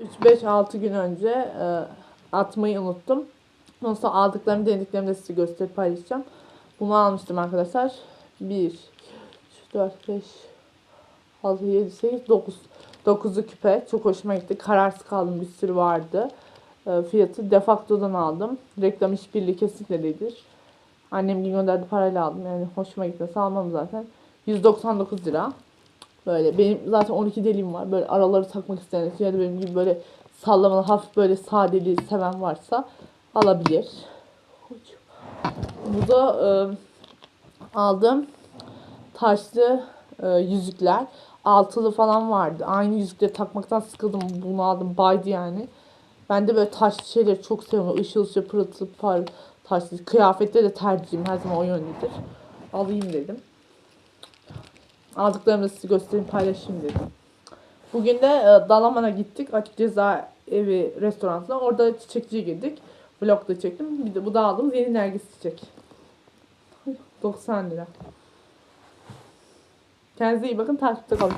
3-5-6 gün önce e, atmayı unuttum. Ondan sonra aldıklarımı denediklerimi de size gösterip paylaşacağım. Bunu almıştım arkadaşlar. 1, 3, 4, 5, 6, 7, 8, 9. 9'u küpe. Çok hoşuma gitti. Kararsız kaldım. Bir sürü vardı. E, fiyatı Defacto'dan aldım. Reklam işbirliği kesinlikle değildir. Annem gönderdi parayla aldım. Yani hoşuma gitmesi almam zaten. 199 lira. Böyle benim zaten 12 deliğim var. Böyle araları takmak isteyen ya da benim gibi böyle sallamalı hafif böyle sadeliği seven varsa alabilir. Bu da e, aldığım taşlı e, yüzükler. Altılı falan vardı. Aynı yüzükleri takmaktan sıkıldım. Bunu aldım. Baydı yani. Ben de böyle taşlı şeyleri çok seviyorum. Işıl ışıl pırıltı par taşlı. Kıyafette de tercihim her zaman o yöndedir. Alayım dedim. Aldıklarımı size göstereyim paylaşayım dedim. Bugün de e, Dalaman'a gittik. Açık Ceza Evi restoranına. Orada çiçekçiye girdik. Vlog da çektim. Bir de bu da aldığımız yeni nergis çiçek. 90 lira. Kendinize iyi bakın. Takipte kalın.